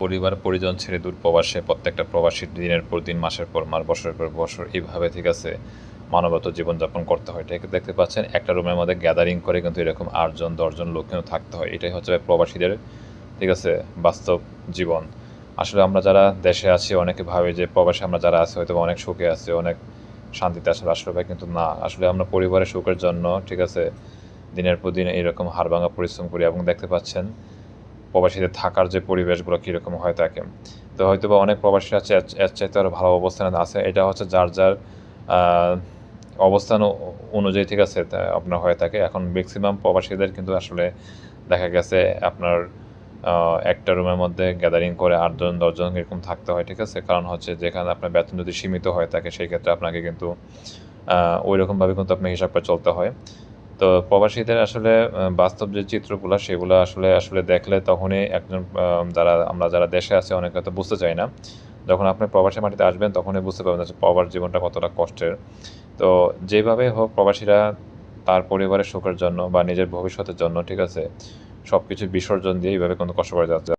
পরিবার, পরিজন ছেড়ে দূর প্রবাসে, প্রত্যেকটা প্রবাসী দিনের পর দিন, মাসের পর মাস, বছরের পর বছর এইভাবে ঠিক আছে মানবত জীবনযাপন করতে হয়। এটাকে দেখতে পাচ্ছেন, একটা রুমের মধ্যে গ্যাদারিং করে কিন্তু এরকম আটজন, দশজন লোক কিন্তু থাকতে হয়। এটাই হচ্ছে প্রবাসীদের, ঠিক আছে, বাস্তব জীবন। আসলে আমরা যারা দেশে আছি, অনেকে ভাবে যে প্রবাসে আমরা যারা আছি হয়তো অনেক সুখে আছি, অনেক শান্তিতে আসলে আসলে ভাই কিন্তু না। আসলে আমরা পরিবারের সুখের জন্য, ঠিক আছে, দিনের পর দিন এইরকম হাড়ভাঙা পরিশ্রম করি এবং দেখতে পাচ্ছেন প্রবাসীদের থাকার যে পরিবেশগুলো কীরকম হয় থাকে তো হয়তো বা অনেক প্রবাসী আছে এর- চাইতে আরও ভালো অবস্থানে আছে। এটা হচ্ছে যার যার অবস্থান অনুযায়ী ঠিক আছে আপনার হয়ে থাকে এখন ম্যাক্সিমাম প্রবাসীদের কিন্তু আসলে দেখা গেছে আপনার একটা রুমের মধ্যে গ্যাদারিং করে আটজন, দশজন এরকম থাকতে হয় ঠিক আছে। কারণ হচ্ছে যেখানে আপনার বেতন যদি সীমিত হয়ে থাকে সেই ক্ষেত্রে আপনাকে কিন্তু ওই রকমভাবে কিন্তু আপনার হিসাব করে চলতে হয়। তো প্রবাসীদের আসলে বাস্তব যে চিত্রগুলো সেগুলো আসলে আসলে দেখলে তখনই একজন যারা, আমরা যারা দেশে আছি অনেকে হয়তো বুঝতে চাই না। যখন আপনি প্রবাসী মাটিতে আসবেন তখনই বুঝতে পারবেন যে প্রবাস জীবনটা কতটা কষ্টের। তো যেভাবে হোক প্রবাসীরা তার পরিবারের সুখের জন্য বা নিজের ভবিষ্যতের জন্য, ঠিক আছে সব কিছু বিসর্জন দিয়ে এইভাবে কোনো কষ্ট করে যাচ্ছে।